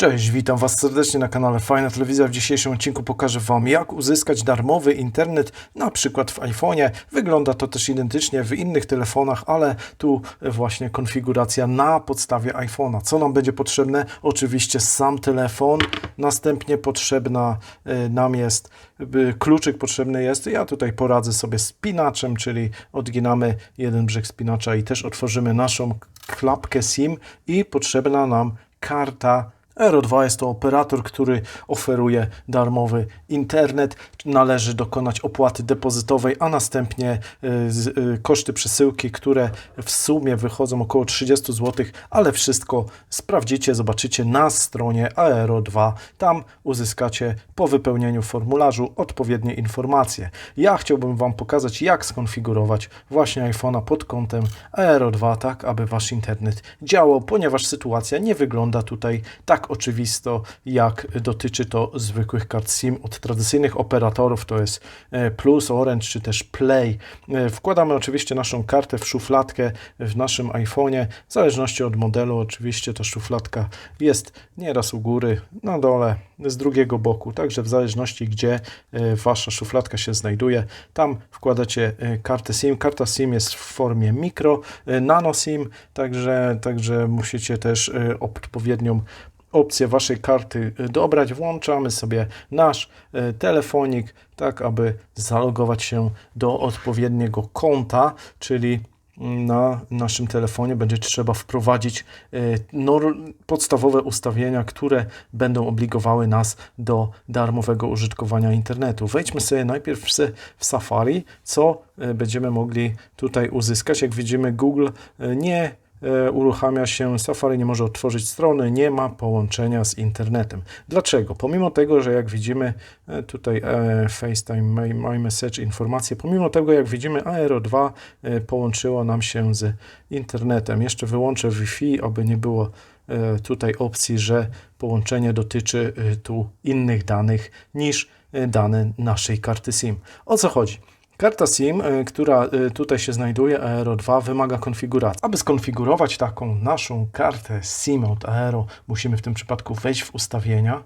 Cześć, witam Was serdecznie na kanale Fajna Telewizja. W dzisiejszym odcinku pokażę Wam, jak uzyskać darmowy internet, na przykład w iPhone'ie. Wygląda to też identycznie w innych telefonach, ale tu właśnie konfiguracja na podstawie iPhone'a. Co nam będzie potrzebne? Oczywiście sam telefon, następnie potrzebna y, nam jest kluczyk potrzebny jest. Ja tutaj poradzę sobie z spinaczem, czyli odginamy jeden brzeg spinacza i też otworzymy naszą klapkę SIM i potrzebna nam karta Aero2 jest to operator, który oferuje darmowy internet. Należy dokonać opłaty depozytowej, a następnie z- y, koszty przesyłki, które w sumie wychodzą około 30 zł, ale wszystko sprawdzicie, zobaczycie na stronie Aero2. Tam uzyskacie po wypełnieniu formularzu odpowiednie informacje. Ja chciałbym Wam pokazać, jak skonfigurować właśnie iPhone'a pod kątem Aero2, tak aby Wasz internet działał, ponieważ sytuacja nie wygląda tutaj tak oczywisto, jak dotyczy to zwykłych kart SIM od tradycyjnych operatorów, to jest e, Plus, Orange czy też Play. E, Wkładamy oczywiście naszą kartę w szufladkę w naszym iPhone'ie, w zależności od modelu oczywiście ta szufladka jest nieraz u góry, na dole, z drugiego boku, także w zależności gdzie e, Wasza szufladka się znajduje, tam wkładacie kartę SIM. Karta SIM jest w formie mikro, nano SIM, także, także musicie też odpowiednią opcję waszej karty y, dobrać. Włączamy sobie nasz y, telefonik, tak aby zalogować się do odpowiedniego konta, czyli mm, na naszym telefonie będzie trzeba wprowadzić y, podstawowe ustawienia, które będą obligowały nas do darmowego użytkowania internetu. Wejdźmy sobie najpierw w Safari, co będziemy mogli tutaj uzyskać. Jak widzimy, Google nie uruchamia się Safari, nie może otworzyć strony, nie ma połączenia z internetem. Dlaczego? Pomimo tego, że jak widzimy e, tutaj e, FaceTime, My, My Message, informacje, pomimo tego, jak widzimy Aero 2 e, połączyło nam się z internetem. Jeszcze wyłączę Wi-Fi, aby nie było e, tutaj opcji, że połączenie dotyczy e, tu innych danych niż e, dane naszej karty SIM. O co chodzi? Karta SIM, y, która y, tutaj się znajduje, Aero 2, wymaga konfiguracji. Aby skonfigurować taką naszą kartę SIM od Aero, musimy w tym przypadku wejść w ustawienia.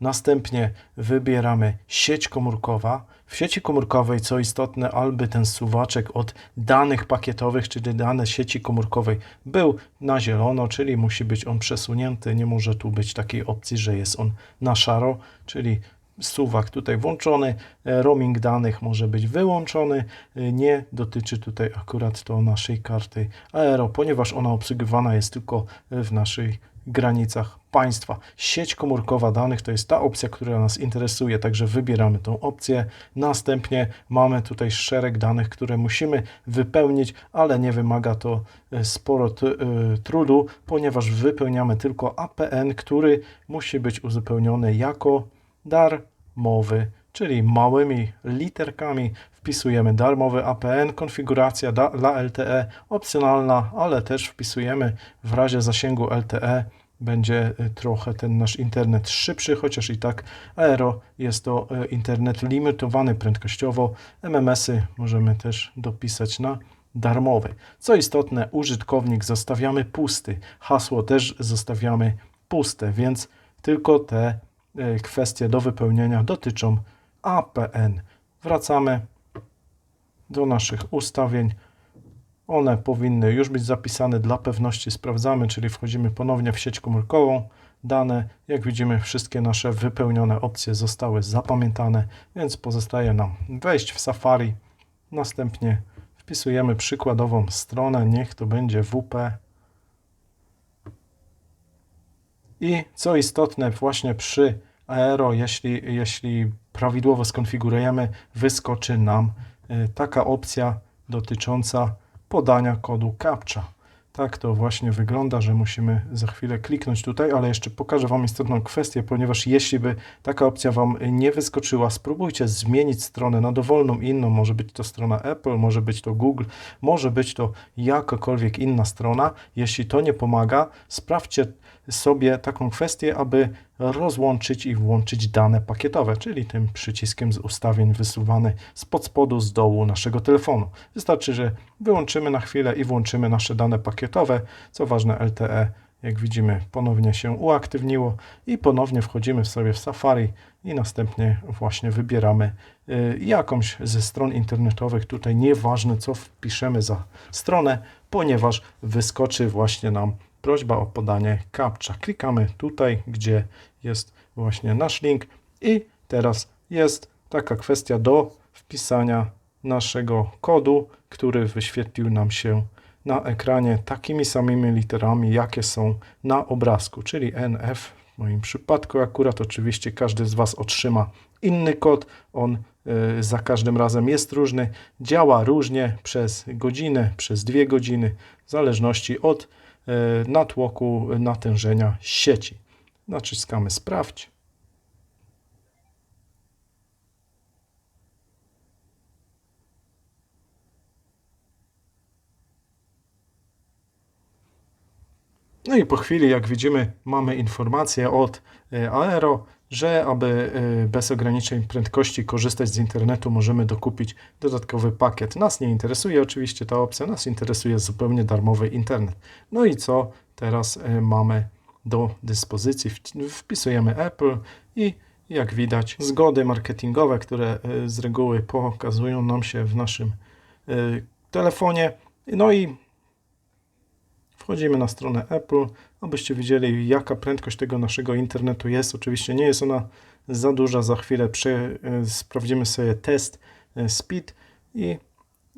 Następnie wybieramy sieć komórkowa. W sieci komórkowej, co istotne, albo ten suwaczek od danych pakietowych, czyli dane sieci komórkowej, był na zielono, czyli musi być on przesunięty. Nie może tu być takiej opcji, że jest on na szaro, czyli suwak tutaj włączony, e, roaming danych może być wyłączony. E, Nie dotyczy tutaj akurat to naszej karty Aero, ponieważ ona obsługiwana jest tylko w naszych granicach państwa. Sieć komórkowa danych to jest ta opcja, która nas interesuje, także wybieramy tą opcję. Następnie mamy tutaj szereg danych, które musimy wypełnić, ale nie wymaga to e, sporo e, trudu, ponieważ wypełniamy tylko APN, który musi być uzupełniony jako darmowy, czyli małymi literkami wpisujemy darmowy APN, konfiguracja dla LTE opcjonalna, ale też wpisujemy w razie zasięgu LTE będzie y, trochę ten nasz internet szybszy, chociaż i tak Aero jest to y, internet limitowany prędkościowo. MMS-y możemy też dopisać na darmowy. Co istotne, użytkownik zostawiamy pusty, hasło też zostawiamy puste, więc tylko te kwestie do wypełnienia dotyczą APN. Wracamy do naszych ustawień. One powinny już być zapisane dla pewności. Sprawdzamy, czyli wchodzimy ponownie w sieć komórkową. Dane, jak widzimy, wszystkie nasze wypełnione opcje zostały zapamiętane, więc pozostaje nam wejść w Safari. Następnie wpisujemy przykładową stronę, niech to będzie WP. I co istotne, właśnie przy Aero, jeśli, jeśli prawidłowo skonfigurujemy, wyskoczy nam y, taka opcja dotycząca podania kodu CAPTCHA. Tak to właśnie wygląda, że musimy za chwilę kliknąć tutaj, ale jeszcze pokażę Wam istotną kwestię, ponieważ jeśli by taka opcja Wam nie wyskoczyła, spróbujcie zmienić stronę na dowolną inną. Może być to strona Apple, może być to Google, może być to jakakolwiek inna strona. Jeśli to nie pomaga, sprawdźcie sobie taką kwestię, aby rozłączyć i włączyć dane pakietowe, czyli tym przyciskiem z ustawień wysuwany spod spodu, z dołu naszego telefonu. Wystarczy, że wyłączymy na chwilę i włączymy nasze dane pakietowe, co ważne LTE jak widzimy, ponownie się uaktywniło i ponownie wchodzimy sobie w Safari i następnie właśnie wybieramy y, jakąś ze stron internetowych. Tutaj nieważne, co wpiszemy za stronę, ponieważ wyskoczy właśnie nam prośba o podanie captcha. Klikamy tutaj, gdzie jest właśnie nasz link i teraz jest taka kwestia do wpisania naszego kodu, który wyświetlił nam się na ekranie takimi samymi literami, jakie są na obrazku, czyli NF. W moim przypadku akurat oczywiście każdy z Was otrzyma inny kod. On y, za każdym razem jest różny, działa różnie przez godzinę, przez dwie godziny, w zależności od y, natłoku natężenia sieci. Naciskamy sprawdź. No i po chwili, jak widzimy, mamy informację od e, Aero, że aby e, bez ograniczeń prędkości korzystać z internetu, możemy dokupić dodatkowy pakiet. Nas nie interesuje oczywiście ta opcja, nas interesuje zupełnie darmowy internet. No i co teraz e, mamy do dyspozycji? Wpisujemy Apple i jak widać, zgody marketingowe, które z reguły pokazują nam się w naszym telefonie. No i Wchodzimy na stronę Apple, abyście widzieli, jaka prędkość tego naszego internetu jest. Oczywiście nie jest ona za duża. Za chwilę przy, e, sprawdzimy sobie test e, speed i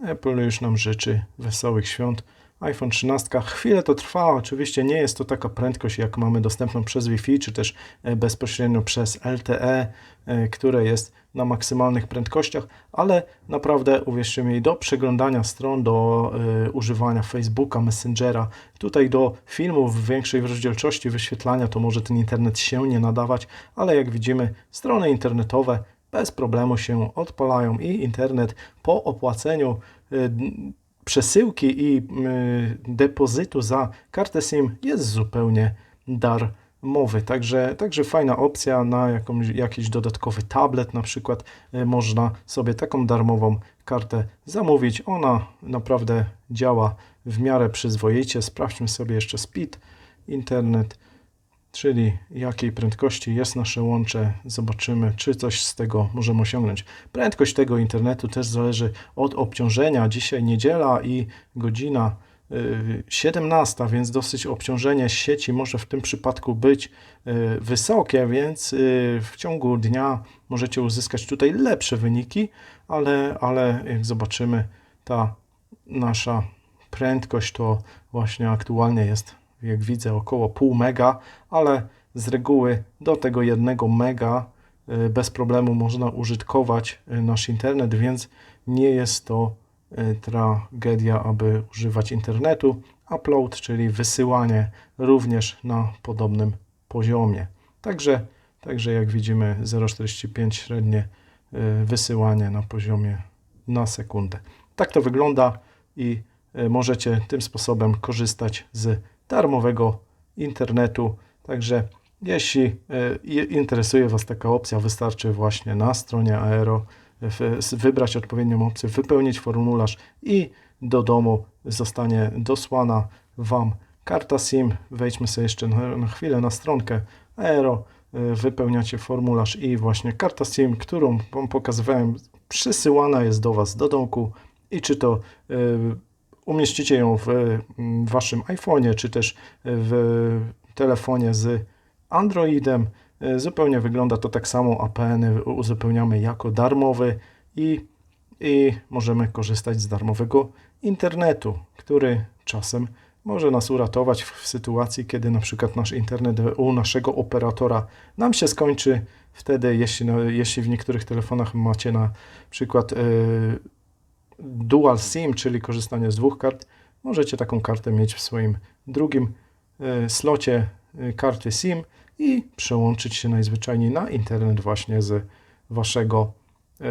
Apple już nam życzy wesołych świąt iPhone 13. Chwilę to trwa, oczywiście nie jest to taka prędkość, jak mamy dostępną przez Wi-Fi, czy też e, bezpośrednio przez LTE, e, które jest na maksymalnych prędkościach, ale naprawdę, uwierzcie mi, do przeglądania stron, do y, używania Facebooka, Messengera, tutaj do filmów w większej rozdzielczości wyświetlania, to może ten internet się nie nadawać, ale jak widzimy, strony internetowe bez problemu się odpalają i internet po opłaceniu y, przesyłki i y, depozytu za kartę SIM jest zupełnie darmowy. Także, także fajna opcja na jakąś, jakiś dodatkowy tablet na przykład. Y, można sobie taką darmową kartę zamówić. Ona naprawdę działa w miarę przyzwoicie. Sprawdźmy sobie jeszcze speed, internet czyli jakiej prędkości jest nasze łącze. Zobaczymy, czy coś z tego możemy osiągnąć. Prędkość tego internetu też zależy od obciążenia. Dzisiaj niedziela i godzina 17, y, więc dosyć obciążenie sieci może w tym przypadku być y, wysokie, więc y, w ciągu dnia możecie uzyskać tutaj lepsze wyniki, ale, ale jak zobaczymy, ta nasza prędkość to właśnie aktualnie jest jak widzę, około pół mega, ale z reguły do tego jednego mega y, bez problemu można użytkować y, nasz internet, więc nie jest to y, tragedia, aby używać internetu. Upload, czyli wysyłanie również na podobnym poziomie. Także, także jak widzimy 0,45 średnie wysyłanie na poziomie na sekundę. Tak to wygląda i możecie tym sposobem korzystać z darmowego internetu. Także jeśli e, interesuje Was taka opcja, wystarczy właśnie na stronie Aero wybrać odpowiednią opcję, wypełnić formularz i do domu zostanie dosłana Wam karta SIM. Wejdźmy sobie jeszcze na, chwilę na stronkę Aero, e, wypełniacie formularz i właśnie karta SIM, którą Wam pokazywałem, przysyłana jest do Was do domku i czy to e, umieścicie ją w mm, waszym iPhone'ie, czy też w telefonie z Androidem. E, zupełnie wygląda to tak samo. APN uzupełniamy jako darmowy i, i możemy korzystać z darmowego internetu, który czasem może nas uratować w sytuacji, kiedy na przykład nasz internet u naszego operatora nam się skończy. Wtedy, jeśli, no, jeśli w niektórych telefonach macie na przykład yy, dual SIM, czyli korzystanie z dwóch kart, możecie taką kartę mieć w swoim drugim e, slocie e, karty SIM i przełączyć się najzwyczajniej na internet właśnie z waszego, e,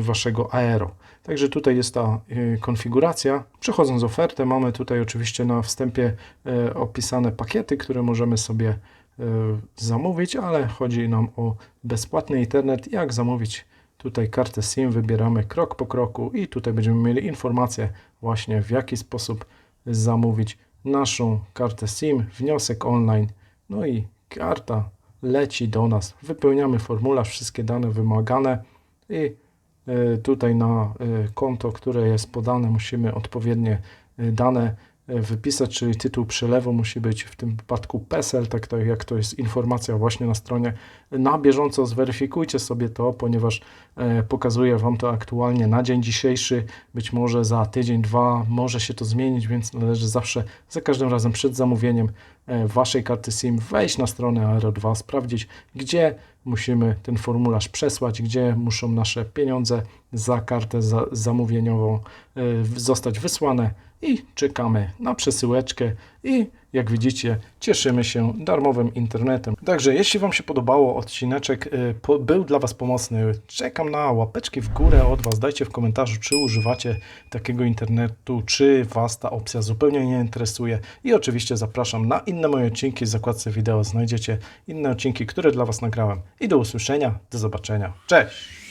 waszego Aero. Także tutaj jest ta konfiguracja. Przechodząc ofertę, mamy tutaj oczywiście na wstępie opisane pakiety, które możemy sobie zamówić, ale chodzi nam o bezpłatny internet. Jak zamówić Tutaj kartę SIM wybieramy krok po kroku i tutaj będziemy mieli informację właśnie w jaki sposób zamówić naszą kartę SIM, wniosek online, no i karta leci do nas. Wypełniamy formularz, wszystkie dane wymagane i e, tutaj na e, konto, które jest podane, musimy odpowiednie e, dane wypisać, czyli tytuł przelewu musi być w tym wypadku PESEL, tak, tak jak to jest informacja właśnie na stronie. Na bieżąco zweryfikujcie sobie to, ponieważ e, pokazuję Wam to aktualnie na dzień dzisiejszy, być może za tydzień, dwa może się to zmienić, więc należy zawsze, za każdym razem przed zamówieniem e, Waszej karty SIM wejść na stronę Aero 2, sprawdzić, gdzie musimy ten formularz przesłać, gdzie muszą nasze pieniądze za kartę za, zamówieniową e, zostać wysłane i czekamy na przesyłeczkę i jak widzicie cieszymy się darmowym internetem. Także jeśli Wam się podobało, odcineczek y, był dla Was pomocny, czekam na łapeczki w górę od Was. Dajcie w komentarzu, czy używacie takiego internetu, czy Was ta opcja zupełnie nie interesuje. I oczywiście zapraszam na inne moje odcinki. W zakładce wideo znajdziecie inne odcinki, które dla Was nagrałem. I do usłyszenia, do zobaczenia. Cześć!